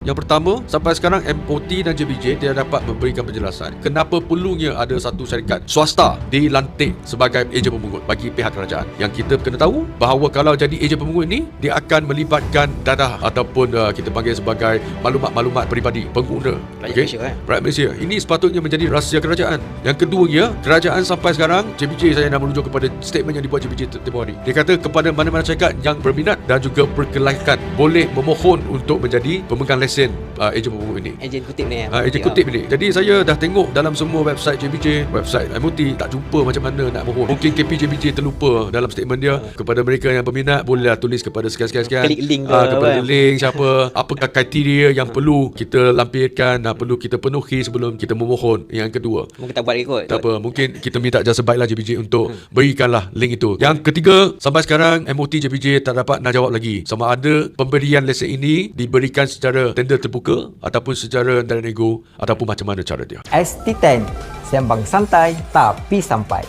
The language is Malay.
Yang pertama, sampai sekarang MOT dan JBJ tidak dapat memberikan penjelasan kenapa perlunya ada satu syarikat swasta dilantik sebagai ejen pemungut bagi pihak kerajaan. Yang kita kena tahu bahawa kalau jadi ejen pemungut ini, dia akan melibatkan dadah ataupun uh, kita panggil sebagai maklumat-maklumat peribadi pengguna. Rakyat Okey? Malaysia, kan? Rakyat Malaysia. Ini sepatutnya menjadi rahsia kerajaan. Yang keduanya, kerajaan sampai sekarang, JBJ saya nak merujuk kepada statement yang dibuat JBJ tempoh hari. Dia kata kepada mana-mana syarikat yang berminat dan juga berkelayakan boleh memohon untuk menjadi pemegang lesen uh, ejen pemungut ini. Ejen kutip ni Ha, ejen kutip ni. Jadi saya dah tengok dalam semua website JBJ, website MOT tak jumpa macam mana nak mohon. Mungkin KP JBJ terlupa dalam statement dia kepada mereka yang berminat bolehlah tulis kepada sekian-sekian-sekian. Klik link ke Ah, kepada apa. link siapa, apakah kriteria yang perlu kita lampirkan, dan perlu kita penuhi sebelum kita memohon. Yang kedua, Mungkin tak buat lagi kot tak apa, mungkin kita minta jasa baiklah JBJ untuk berikanlah link itu. Yang ketiga, sampai sekarang MOT JBJ tak dapat nak jawab lagi sama ada pemberian lesen ini diberikan secara tender terbuka ataupun secara dan nego ataupun macam mana cara dia. ST10 Sembang santai tapi sampai